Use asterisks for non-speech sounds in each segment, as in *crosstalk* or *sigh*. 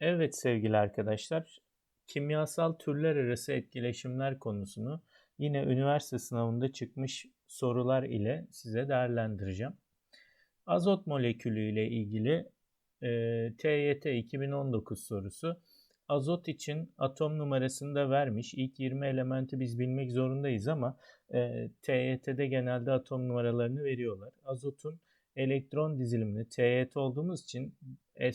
Evet sevgili arkadaşlar, kimyasal türler arası etkileşimler konusunu yine üniversite sınavında çıkmış sorular ile size değerlendireceğim. Azot molekülü ile ilgili e, TYT 2019 sorusu. Azot için atom numarasını da vermiş. İlk 20 elementi biz bilmek zorundayız ama e, TYT'de genelde atom numaralarını veriyorlar. Azotun elektron dizilimini TYT olduğumuz için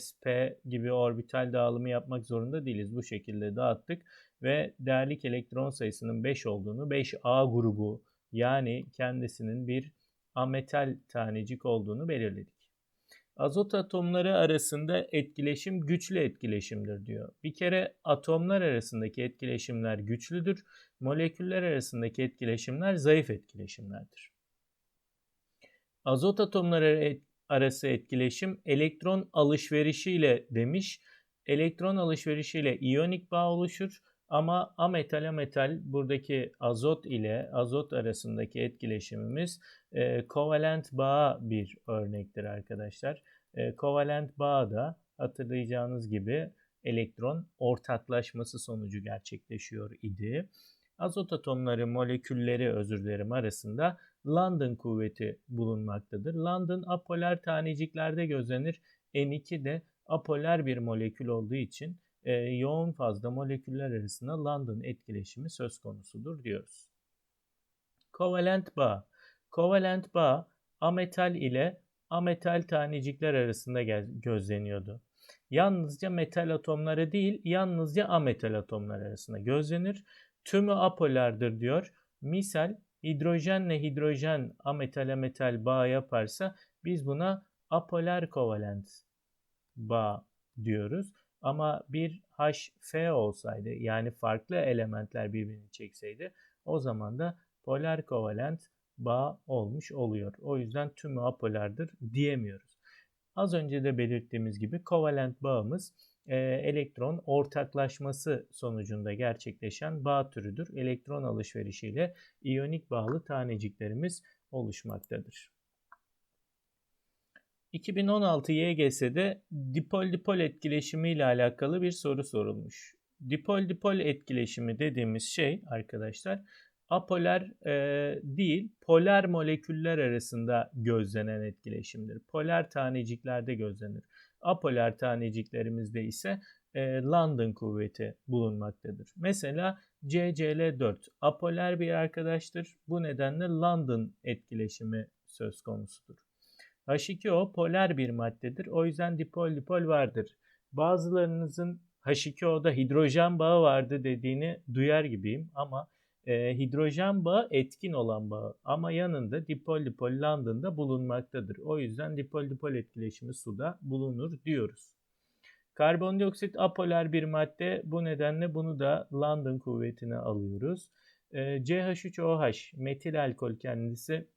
sp gibi orbital dağılımı yapmak zorunda değiliz. Bu şekilde dağıttık ve değerlik elektron sayısının 5 olduğunu 5A grubu yani kendisinin bir ametal tanecik olduğunu belirledik. Azot atomları arasında etkileşim güçlü etkileşimdir diyor. Bir kere atomlar arasındaki etkileşimler güçlüdür. Moleküller arasındaki etkileşimler zayıf etkileşimlerdir. Azot atomları arası etkileşim elektron alışverişiyle demiş. Elektron alışverişiyle iyonik bağ oluşur ama ametal ametal buradaki azot ile azot arasındaki etkileşimimiz e, kovalent bağ bir örnektir arkadaşlar. E, kovalent bağ da hatırlayacağınız gibi elektron ortaklaşması sonucu gerçekleşiyor idi. Azot atomları molekülleri özür dilerim arasında London kuvveti bulunmaktadır. London apolar taneciklerde gözlenir. N2 de apolar bir molekül olduğu için e, yoğun fazla moleküller arasında London etkileşimi söz konusudur diyoruz. Kovalent bağ. Kovalent bağ ametal ile ametal tanecikler arasında gözleniyordu. Yalnızca metal atomları değil, yalnızca ametal atomlar arasında gözlenir. Tümü apolardır diyor. Misal hidrojenle hidrojen ametal ametal bağ yaparsa biz buna apolar kovalent bağ diyoruz. Ama bir HF olsaydı yani farklı elementler birbirini çekseydi o zaman da polar kovalent bağ olmuş oluyor. O yüzden tümü apolardır diyemiyoruz. Az önce de belirttiğimiz gibi kovalent bağımız elektron ortaklaşması sonucunda gerçekleşen bağ türüdür. Elektron alışverişiyle iyonik bağlı taneciklerimiz oluşmaktadır. 2016 YGS'de dipol-dipol etkileşimi ile alakalı bir soru sorulmuş. Dipol-dipol etkileşimi dediğimiz şey arkadaşlar apolar e, değil polar moleküller arasında gözlenen etkileşimdir. Polar taneciklerde gözlenir. Apolar taneciklerimizde ise e, London kuvveti bulunmaktadır. Mesela CCl4 apolar bir arkadaştır. Bu nedenle London etkileşimi söz konusudur. H2O polar bir maddedir. O yüzden dipol dipol vardır. Bazılarınızın H2O'da hidrojen bağı vardı dediğini duyar gibiyim ama e, hidrojen bağı etkin olan bağı ama yanında dipol dipol London'da bulunmaktadır. O yüzden dipol dipol etkileşimi suda bulunur diyoruz. Karbondioksit apolar bir madde. Bu nedenle bunu da London kuvvetine alıyoruz. E, CH3OH metil alkol kendisi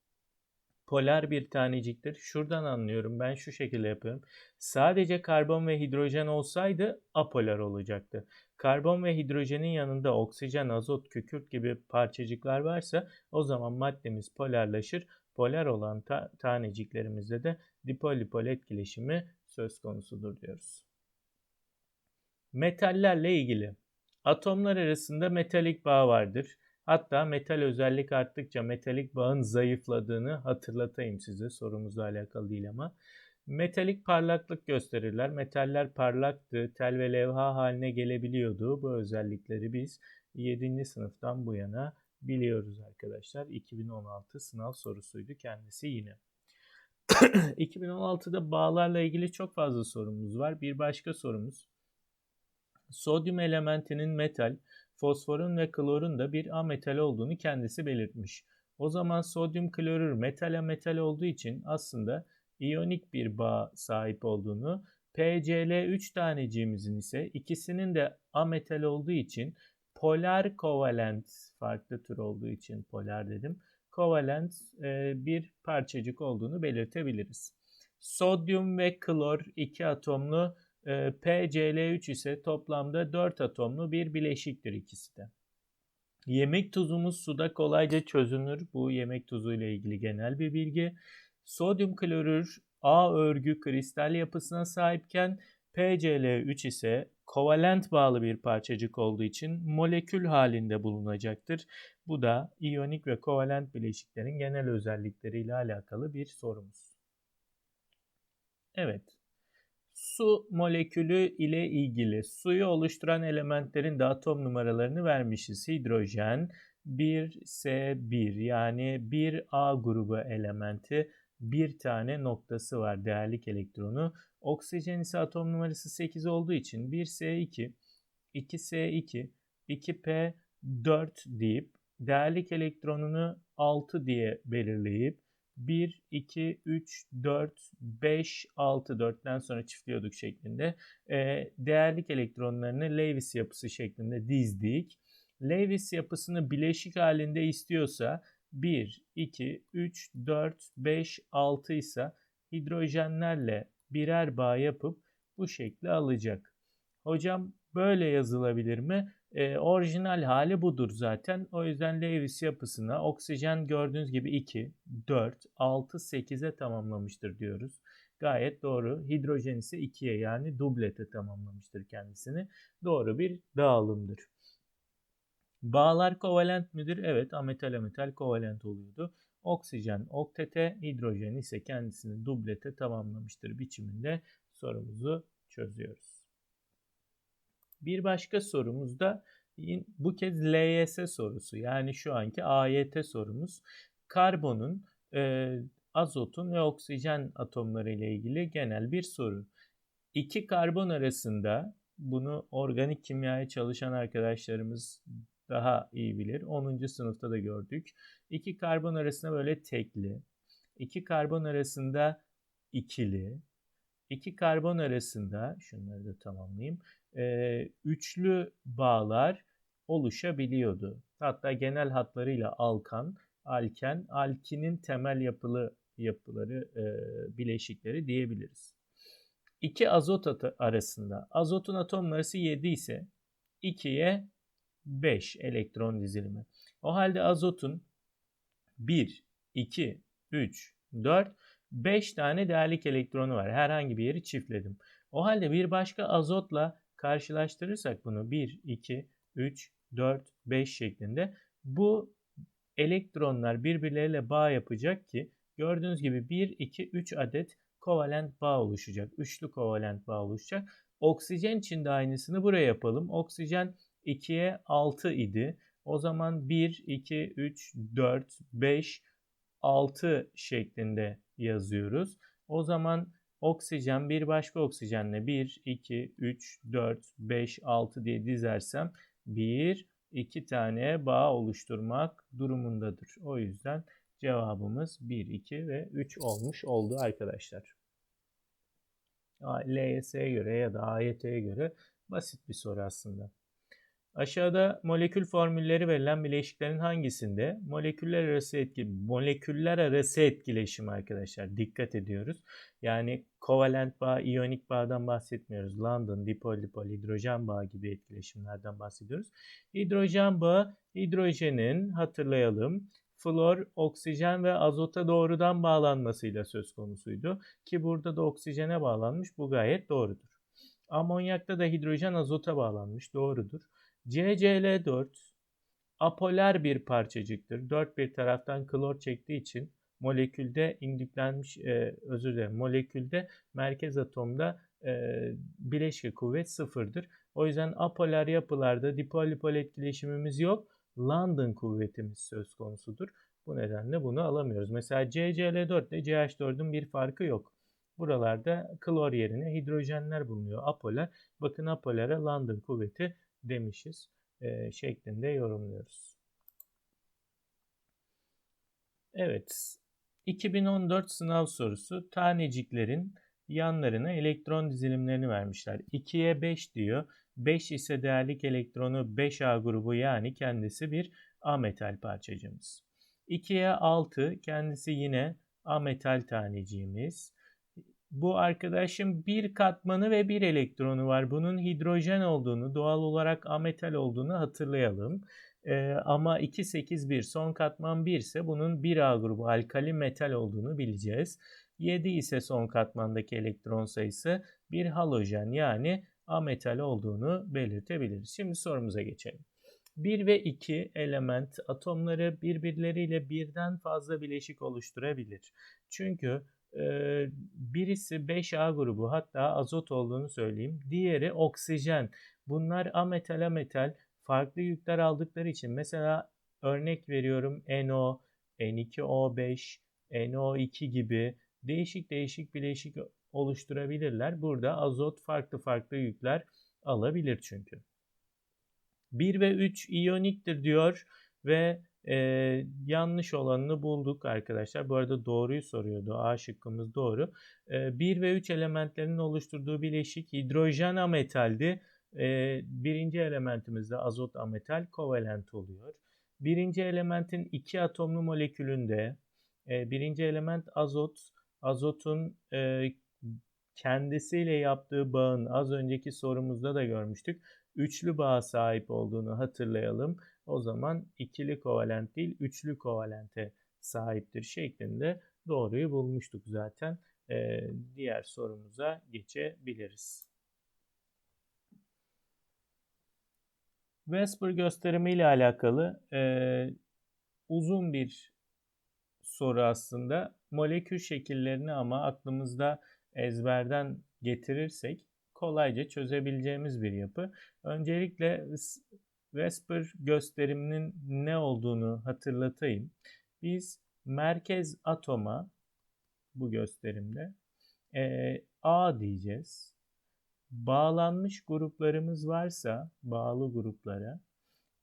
polar bir taneciktir. Şuradan anlıyorum. Ben şu şekilde yapıyorum. Sadece karbon ve hidrojen olsaydı apolar olacaktı. Karbon ve hidrojenin yanında oksijen, azot, kükürt gibi parçacıklar varsa o zaman maddemiz polarlaşır. Polar olan ta taneciklerimizde de dipol-dipol etkileşimi söz konusudur diyoruz. Metallerle ilgili atomlar arasında metalik bağ vardır. Hatta metal özellik arttıkça metalik bağın zayıfladığını hatırlatayım size sorumuzla alakalı değil ama. Metalik parlaklık gösterirler. Metaller parlaktı, tel ve levha haline gelebiliyordu. Bu özellikleri biz 7. sınıftan bu yana biliyoruz arkadaşlar. 2016 sınav sorusuydu kendisi yine. *clears throat* 2016'da bağlarla ilgili çok fazla sorumuz var. Bir başka sorumuz. Sodyum elementinin metal, fosforun ve klorun da bir ametal olduğunu kendisi belirtmiş. O zaman sodyum klorür metale metal olduğu için aslında iyonik bir bağ sahip olduğunu, PCl3 taneciğimizin ise ikisinin de ametal olduğu için polar kovalent farklı tür olduğu için polar dedim. Kovalent e, bir parçacık olduğunu belirtebiliriz. Sodyum ve klor iki atomlu e, PCl3 ise toplamda 4 atomlu bir bileşiktir ikisi de. Yemek tuzumuz suda kolayca çözünür. Bu yemek tuzu ile ilgili genel bir bilgi. Sodyum klorür A örgü kristal yapısına sahipken PCl3 ise kovalent bağlı bir parçacık olduğu için molekül halinde bulunacaktır. Bu da iyonik ve kovalent bileşiklerin genel özellikleriyle alakalı bir sorumuz. Evet. Su molekülü ile ilgili suyu oluşturan elementlerin de atom numaralarını vermişiz. Hidrojen 1S1 yani 1A grubu elementi bir tane noktası var değerlik elektronu. Oksijen ise atom numarası 8 olduğu için 1S2, 2S2, 2P4 deyip değerlik elektronunu 6 diye belirleyip 1, 2, 3, 4, 5, 6, 4'ten sonra çiftliyorduk şeklinde e, değerlik elektronlarını Lewis yapısı şeklinde dizdik. Lewis yapısını bileşik halinde istiyorsa 1, 2, 3, 4, 5, 6 ise hidrojenlerle birer bağ yapıp bu şekli alacak. Hocam böyle yazılabilir mi? E, orijinal hali budur zaten. O yüzden Lewis yapısına oksijen gördüğünüz gibi 2, 4, 6, 8'e tamamlamıştır diyoruz. Gayet doğru. Hidrojen ise 2'ye yani dublete tamamlamıştır kendisini. Doğru bir dağılımdır. Bağlar kovalent midir? Evet ametal ametal kovalent oluyordu. Oksijen oktete, hidrojen ise kendisini dublete tamamlamıştır biçiminde sorumuzu çözüyoruz. Bir başka sorumuz da bu kez LYS sorusu yani şu anki AYT sorumuz. Karbonun, e, azotun ve oksijen atomları ile ilgili genel bir soru. İki karbon arasında bunu organik kimyaya çalışan arkadaşlarımız daha iyi bilir. 10. sınıfta da gördük. İki karbon arasında böyle tekli, iki karbon arasında ikili, iki karbon arasında şunları da tamamlayayım. Üçlü bağlar oluşabiliyordu. Hatta genel hatlarıyla alkan, alken, alkinin temel yapılı yapıları, bileşikleri diyebiliriz. İki azot arasında azotun atom numarası 7 ise 2'ye 5 elektron dizilimi. O halde azotun 1, 2, 3, 4, 5 tane değerlik elektronu var. Herhangi bir yeri çiftledim. O halde bir başka azotla karşılaştırırsak bunu 1, 2, 3, 4, 5 şeklinde bu elektronlar birbirleriyle bağ yapacak ki gördüğünüz gibi 1, 2, 3 adet kovalent bağ oluşacak. Üçlü kovalent bağ oluşacak. Oksijen için de aynısını buraya yapalım. Oksijen 2'ye 6 idi. O zaman 1, 2, 3, 4, 5, 6 şeklinde yazıyoruz. O zaman oksijen bir başka oksijenle 1, 2, 3, 4, 5, 6 diye dizersem 1, 2 tane bağ oluşturmak durumundadır. O yüzden cevabımız 1, 2 ve 3 olmuş oldu arkadaşlar. LYS'ye göre ya da AYT'ye göre basit bir soru aslında. Aşağıda molekül formülleri verilen bileşiklerin hangisinde moleküller arası etki moleküller arası etkileşim arkadaşlar dikkat ediyoruz. Yani kovalent bağ, iyonik bağdan bahsetmiyoruz. London dipol dipol hidrojen bağı gibi etkileşimlerden bahsediyoruz. Hidrojen bağı hidrojenin hatırlayalım flor, oksijen ve azota doğrudan bağlanmasıyla söz konusuydu ki burada da oksijene bağlanmış. Bu gayet doğrudur. Amonyakta da hidrojen azota bağlanmış. Doğrudur. CCl4 apolar bir parçacıktır. Dört bir taraftan klor çektiği için molekülde indüklenmiş, e, özür dilerim, molekülde merkez atomda e, bileşke kuvvet sıfırdır. O yüzden apolar yapılarda dipol-dipol etkileşimimiz yok. London kuvvetimiz söz konusudur. Bu nedenle bunu alamıyoruz. Mesela CCl4 ile CH4'ün bir farkı yok. Buralarda klor yerine hidrojenler bulunuyor. Apolar. Bakın apolara London kuvveti demişiz e, şeklinde yorumluyoruz. Evet. 2014 sınav sorusu taneciklerin yanlarına elektron dizilimlerini vermişler. 2'ye 5 diyor. 5 ise değerlik elektronu 5A grubu yani kendisi bir ametal parçacığımız. 2'ye 6 kendisi yine ametal taneciğimiz. Bu arkadaşın bir katmanı ve bir elektronu var. Bunun hidrojen olduğunu, doğal olarak ametal olduğunu hatırlayalım. Ee, ama 281 son katman 1 ise bunun 1A grubu alkali metal olduğunu bileceğiz. 7 ise son katmandaki elektron sayısı bir halojen yani ametal olduğunu belirtebiliriz. Şimdi sorumuza geçelim. 1 ve 2 element atomları birbirleriyle birden fazla bileşik oluşturabilir. Çünkü birisi 5A grubu hatta azot olduğunu söyleyeyim. Diğeri oksijen. Bunlar ametal ametal farklı yükler aldıkları için mesela örnek veriyorum NO, N2O5, NO2 gibi değişik değişik bileşik oluşturabilirler. Burada azot farklı farklı yükler alabilir çünkü. 1 ve 3 iyoniktir diyor ve e, yanlış olanını bulduk arkadaşlar. Bu arada doğruyu soruyordu. A şıkkımız doğru. E, 1 ve 3 elementlerinin oluşturduğu bileşik hidrojen ametaldi. E, birinci elementimizde azot ametal kovalent oluyor. Birinci elementin iki atomlu molekülünde e, birinci element azot, azotun e, kendisiyle yaptığı bağın az önceki sorumuzda da görmüştük. Üçlü bağa sahip olduğunu hatırlayalım. O zaman ikili kovalent değil, üçlü kovalente sahiptir şeklinde doğruyu bulmuştuk zaten. Ee, diğer sorumuza geçebiliriz. Vesper gösterimi ile alakalı e, uzun bir soru aslında. Molekül şekillerini ama aklımızda ezberden getirirsek kolayca çözebileceğimiz bir yapı. Öncelikle Vesper gösteriminin ne olduğunu hatırlatayım. Biz merkez atoma bu gösterimde e, A diyeceğiz. Bağlanmış gruplarımız varsa bağlı gruplara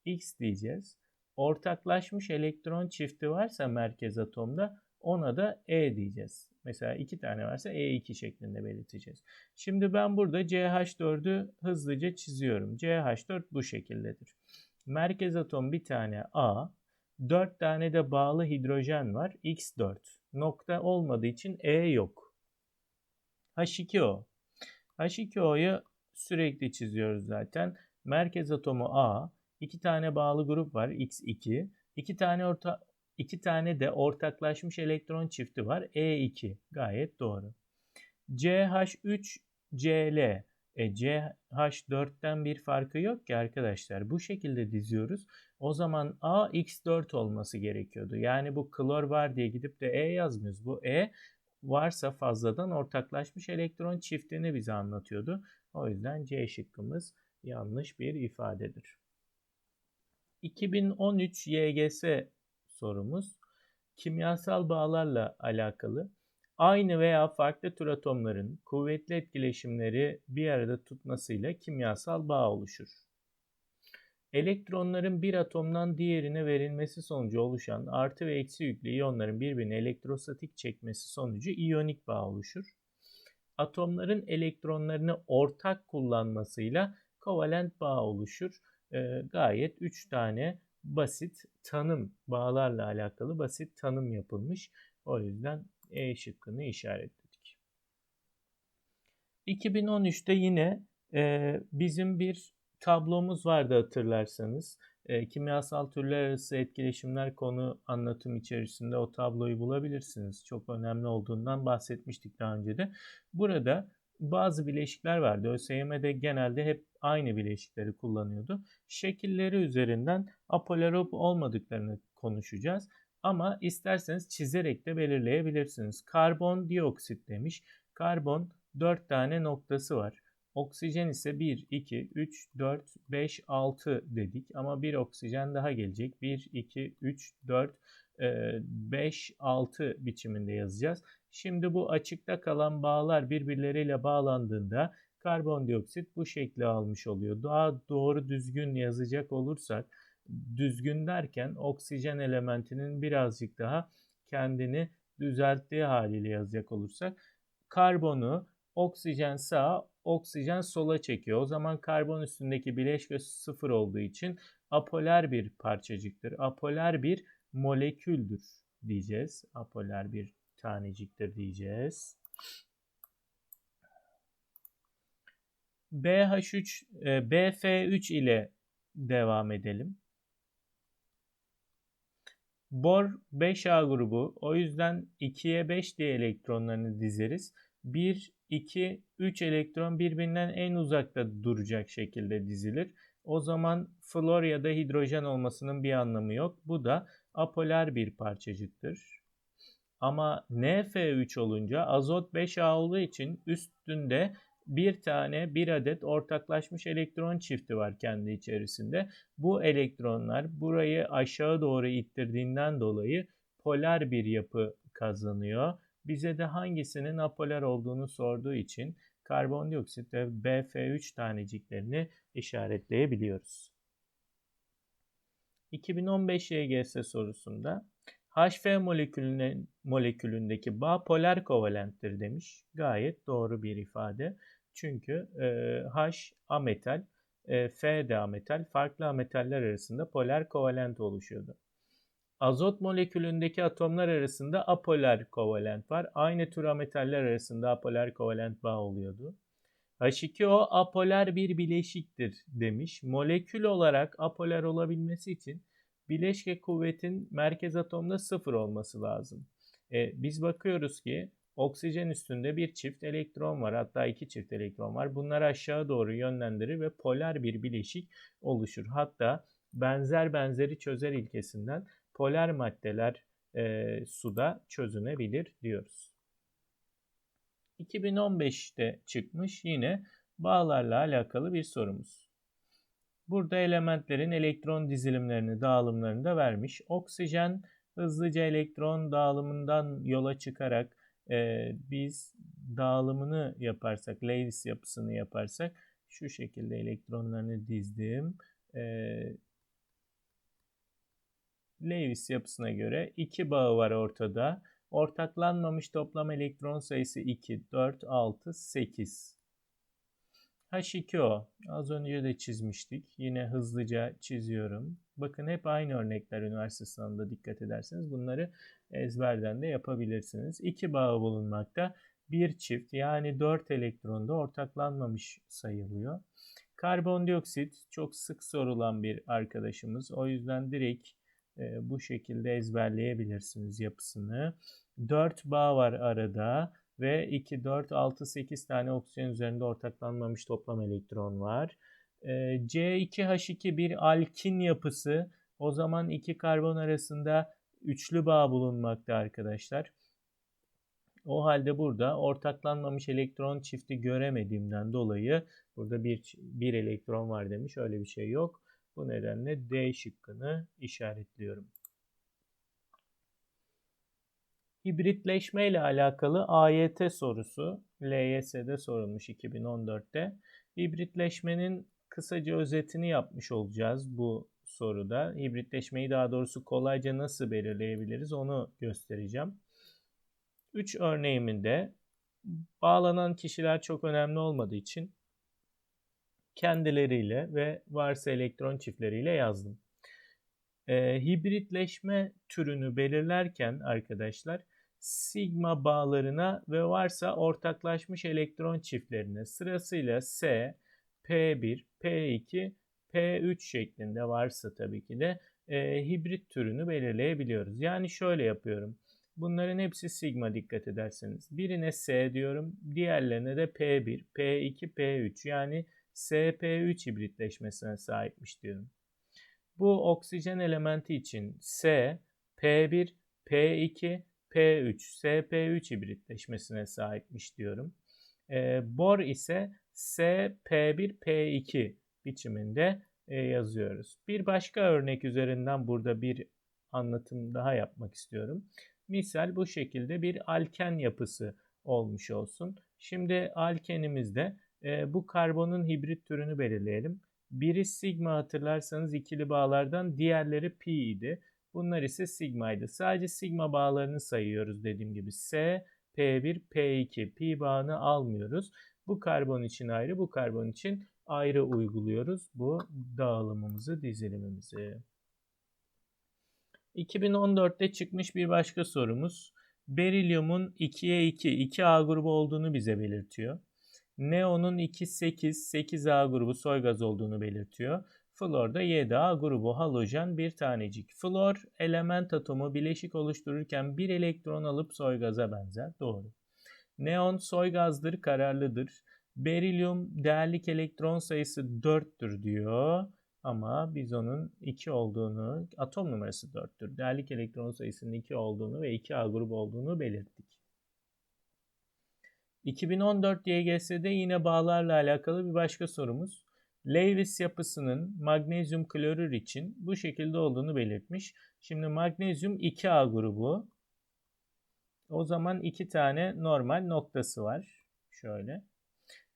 X diyeceğiz. Ortaklaşmış elektron çifti varsa merkez atomda ona da E diyeceğiz. Mesela iki tane varsa E2 şeklinde belirteceğiz. Şimdi ben burada CH4'ü hızlıca çiziyorum. CH4 bu şekildedir. Merkez atom bir tane A, 4 tane de bağlı hidrojen var. X4. Nokta olmadığı için E yok. H2O. H2O'yu sürekli çiziyoruz zaten. Merkez atomu A, iki tane bağlı grup var X2, iki tane orta İki tane de ortaklaşmış elektron çifti var. E2 gayet doğru. CH3 Cl. E, CH4'ten bir farkı yok ki arkadaşlar. Bu şekilde diziyoruz. O zaman A X4 olması gerekiyordu. Yani bu klor var diye gidip de E yazmıyoruz. Bu E varsa fazladan ortaklaşmış elektron çiftini bize anlatıyordu. O yüzden C şıkkımız yanlış bir ifadedir. 2013 YGS sorumuz kimyasal bağlarla alakalı. Aynı veya farklı tür atomların kuvvetli etkileşimleri bir arada tutmasıyla kimyasal bağ oluşur. Elektronların bir atomdan diğerine verilmesi sonucu oluşan artı ve eksi yüklü iyonların birbirini elektrostatik çekmesi sonucu iyonik bağ oluşur. Atomların elektronlarını ortak kullanmasıyla kovalent bağ oluşur. E, gayet 3 tane basit tanım bağlarla alakalı basit tanım yapılmış. O yüzden E şıkkını işaretledik. 2013'te yine e, bizim bir tablomuz vardı hatırlarsanız. E, kimyasal türler arası etkileşimler konu anlatım içerisinde o tabloyu bulabilirsiniz. Çok önemli olduğundan bahsetmiştik daha önce de. Burada bazı bileşikler vardı. ÖSYM'de genelde hep aynı bileşikleri kullanıyordu. Şekilleri üzerinden apolar olup olmadıklarını konuşacağız. Ama isterseniz çizerek de belirleyebilirsiniz. Karbon dioksit demiş. Karbon 4 tane noktası var. Oksijen ise 1, 2, 3, 4, 5, 6 dedik. Ama bir oksijen daha gelecek. 1, 2, 3, 4, 5, 6 biçiminde yazacağız. Şimdi bu açıkta kalan bağlar birbirleriyle bağlandığında karbondioksit bu şekli almış oluyor. Daha doğru düzgün yazacak olursak düzgün derken oksijen elementinin birazcık daha kendini düzelttiği haliyle yazacak olursak karbonu oksijen sağa, oksijen sola çekiyor. O zaman karbon üstündeki bileşke sıfır olduğu için apoler bir parçacıktır. Apoler bir moleküldür diyeceğiz. Apoler bir taneciktir diyeceğiz. BH3, e, BF3 ile devam edelim. Bor 5A grubu. O yüzden 2'ye 5 diye elektronlarını dizeriz. 1, 2, 3 elektron birbirinden en uzakta duracak şekilde dizilir. O zaman flor ya da hidrojen olmasının bir anlamı yok. Bu da apolar bir parçacıktır. Ama NF3 olunca azot 5A olduğu için üstünde bir tane bir adet ortaklaşmış elektron çifti var kendi içerisinde. Bu elektronlar burayı aşağı doğru ittirdiğinden dolayı polar bir yapı kazanıyor. Bize de hangisinin apolar olduğunu sorduğu için karbondioksit ve BF3 taneciklerini işaretleyebiliyoruz. 2015 YGS sorusunda HF molekülüne, molekülündeki bağ polar kovalenttir demiş. Gayet doğru bir ifade. Çünkü e, H ametal, e, F de ametal. Farklı ametaller arasında polar kovalent oluşuyordu. Azot molekülündeki atomlar arasında apolar kovalent var. Aynı tür ametaller arasında apolar kovalent bağ oluyordu. H2O apolar bir bileşiktir demiş. Molekül olarak apolar olabilmesi için bileşke kuvvetin merkez atomda sıfır olması lazım. E, biz bakıyoruz ki oksijen üstünde bir çift elektron var. Hatta iki çift elektron var. Bunlar aşağı doğru yönlendirir ve polar bir bileşik oluşur. Hatta benzer benzeri çözer ilkesinden polar maddeler e, suda çözünebilir diyoruz. 2015'te çıkmış yine bağlarla alakalı bir sorumuz. Burada elementlerin elektron dizilimlerini, dağılımlarını da vermiş. Oksijen hızlıca elektron dağılımından yola çıkarak e, biz dağılımını yaparsak, Lewis yapısını yaparsak şu şekilde elektronlarını dizdim. E, Lewis yapısına göre iki bağı var ortada. Ortaklanmamış toplam elektron sayısı 2, 4, 6, 8. H2O az önce de çizmiştik. Yine hızlıca çiziyorum. Bakın hep aynı örnekler üniversite sınavında dikkat ederseniz bunları ezberden de yapabilirsiniz. İki bağı bulunmakta. Bir çift yani 4 elektronda ortaklanmamış sayılıyor. Karbondioksit çok sık sorulan bir arkadaşımız. O yüzden direkt e, bu şekilde ezberleyebilirsiniz yapısını. 4 bağ var arada ve 2, 4, 6, 8 tane oksijen üzerinde ortaklanmamış toplam elektron var. E, C2H2 bir alkin yapısı. O zaman iki karbon arasında üçlü bağ bulunmakta arkadaşlar. O halde burada ortaklanmamış elektron çifti göremediğimden dolayı burada bir, bir elektron var demiş. Öyle bir şey yok. Bu nedenle D şıkkını işaretliyorum. Hibritleşme ile alakalı AYT sorusu LYS'de sorulmuş 2014'te. Hibritleşmenin kısaca özetini yapmış olacağız bu soruda. Hibritleşmeyi daha doğrusu kolayca nasıl belirleyebiliriz onu göstereceğim. 3 örneğiminde bağlanan kişiler çok önemli olmadığı için kendileriyle ve varsa elektron çiftleriyle yazdım. E, hibritleşme türünü belirlerken arkadaşlar sigma bağlarına ve varsa ortaklaşmış elektron çiftlerine sırasıyla S, P1, P2, P3 şeklinde varsa tabii ki de e, hibrit türünü belirleyebiliyoruz. Yani şöyle yapıyorum. Bunların hepsi sigma dikkat ederseniz. Birine S diyorum, diğerlerine de P1, P2, P3 yani SP3 hibritleşmesine sahipmiş diyorum. Bu oksijen elementi için S, P1, P2, P3, SP3 hibritleşmesine sahipmiş diyorum. E, bor ise S, P1, P2 biçiminde e, yazıyoruz. Bir başka örnek üzerinden burada bir anlatım daha yapmak istiyorum. Misal bu şekilde bir alken yapısı olmuş olsun. Şimdi alkenimizde e, bu karbonun hibrit türünü belirleyelim. Biri sigma hatırlarsanız ikili bağlardan diğerleri pi idi. Bunlar ise sigmaydı. Sadece sigma bağlarını sayıyoruz dediğim gibi. S, P1, P2. Pi bağını almıyoruz. Bu karbon için ayrı, bu karbon için ayrı uyguluyoruz bu dağılımımızı, dizilimimizi. 2014'te çıkmış bir başka sorumuz. Berilyumun 2'ye 2, 2A grubu olduğunu bize belirtiyor. Neon'un 2,8, 8A grubu soy gaz olduğunu belirtiyor. Flor da 7A grubu halojen bir tanecik. Flor element atomu bileşik oluştururken bir elektron alıp soy gaza benzer. Doğru. Neon soy gazdır, kararlıdır. Berilyum değerlik elektron sayısı 4'tür diyor. Ama biz onun 2 olduğunu, atom numarası 4'tür. Değerlik elektron sayısının 2 olduğunu ve 2A grubu olduğunu belirttik. 2014 YGS'de yine bağlarla alakalı bir başka sorumuz. Lewis yapısının magnezyum klorür için bu şekilde olduğunu belirtmiş. Şimdi magnezyum 2A grubu. O zaman iki tane normal noktası var. Şöyle.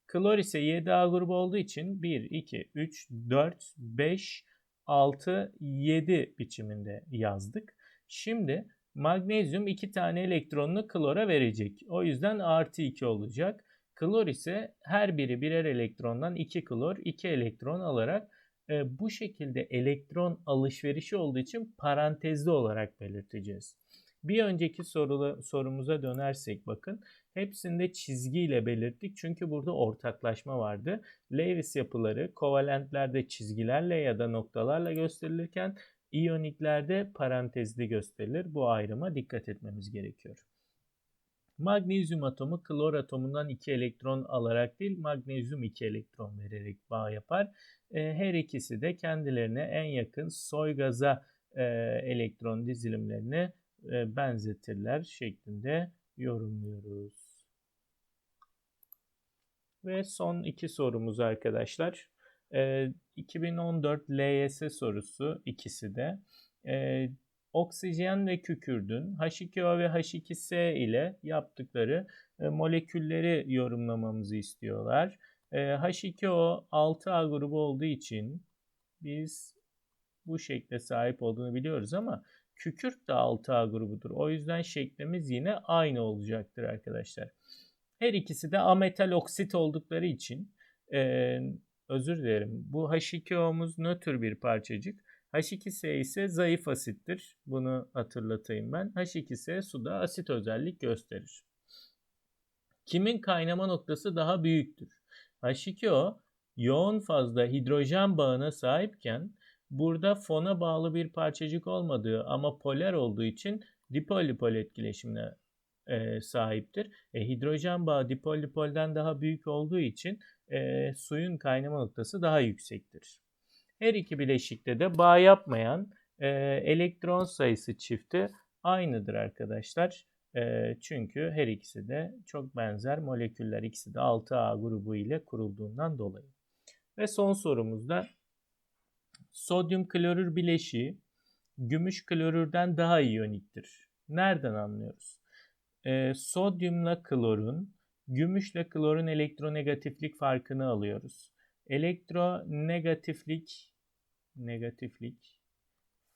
Klor ise 7A grubu olduğu için 1, 2, 3, 4, 5, 6, 7 biçiminde yazdık. Şimdi magnezyum 2 tane elektronunu klora verecek. O yüzden artı 2 olacak. Klor ise her biri birer elektrondan 2 klor 2 elektron alarak e, bu şekilde elektron alışverişi olduğu için parantezli olarak belirteceğiz. Bir önceki sorulu, sorumuza dönersek bakın hepsinde çizgiyle belirttik çünkü burada ortaklaşma vardı. Lewis yapıları kovalentlerde çizgilerle ya da noktalarla gösterilirken iyoniklerde parantezli gösterilir. Bu ayrıma dikkat etmemiz gerekiyor. Magnezyum atomu klor atomundan 2 elektron alarak değil magnezyum 2 elektron vererek bağ yapar. E, her ikisi de kendilerine en yakın soy gaza e, elektron dizilimlerini e, benzetirler şeklinde yorumluyoruz. Ve son iki sorumuz arkadaşlar. 2014 LYS sorusu ikisi de. Oksijen ve kükürdün H2O ve H2S ile yaptıkları molekülleri yorumlamamızı istiyorlar. H2O 6A grubu olduğu için biz bu şekle sahip olduğunu biliyoruz ama Kükürt de 6A grubudur. O yüzden şeklimiz yine aynı olacaktır arkadaşlar. Her ikisi de ametal oksit oldukları için e, özür dilerim. Bu H2O'muz nötr bir parçacık. H2S ise zayıf asittir. Bunu hatırlatayım ben. H2S suda asit özellik gösterir. Kimin kaynama noktası daha büyüktür? H2O yoğun fazla hidrojen bağına sahipken Burada fona bağlı bir parçacık olmadığı ama poler olduğu için dipol-dipol etkileşimine e, sahiptir. E, hidrojen bağı dipol-dipolden daha büyük olduğu için e, suyun kaynama noktası daha yüksektir. Her iki bileşikte de bağ yapmayan e, elektron sayısı çifti aynıdır arkadaşlar. E, çünkü her ikisi de çok benzer moleküller. İkisi de 6A grubu ile kurulduğundan dolayı. Ve son sorumuzda sodyum klorür bileşiği gümüş klorürden daha iyoniktir. Nereden anlıyoruz? Ee, sodyumla klorun, gümüşle klorun elektronegatiflik farkını alıyoruz. Elektronegatiflik negatiflik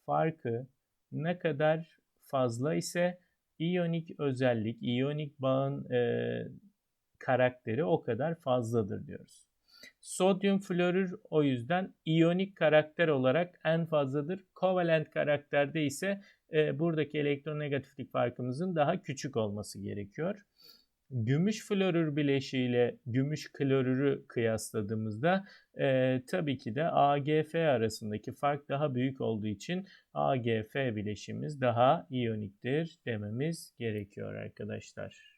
farkı ne kadar fazla ise iyonik özellik, iyonik bağın e, karakteri o kadar fazladır diyoruz. Sodyum florür o yüzden iyonik karakter olarak en fazladır. Kovalent karakterde ise e, buradaki elektronegatiflik farkımızın daha küçük olması gerekiyor. Gümüş florür bileşiğiyle gümüş klorürü kıyasladığımızda e, tabii ki de AGF arasındaki fark daha büyük olduğu için AGF bileşiğimiz daha iyoniktir dememiz gerekiyor arkadaşlar.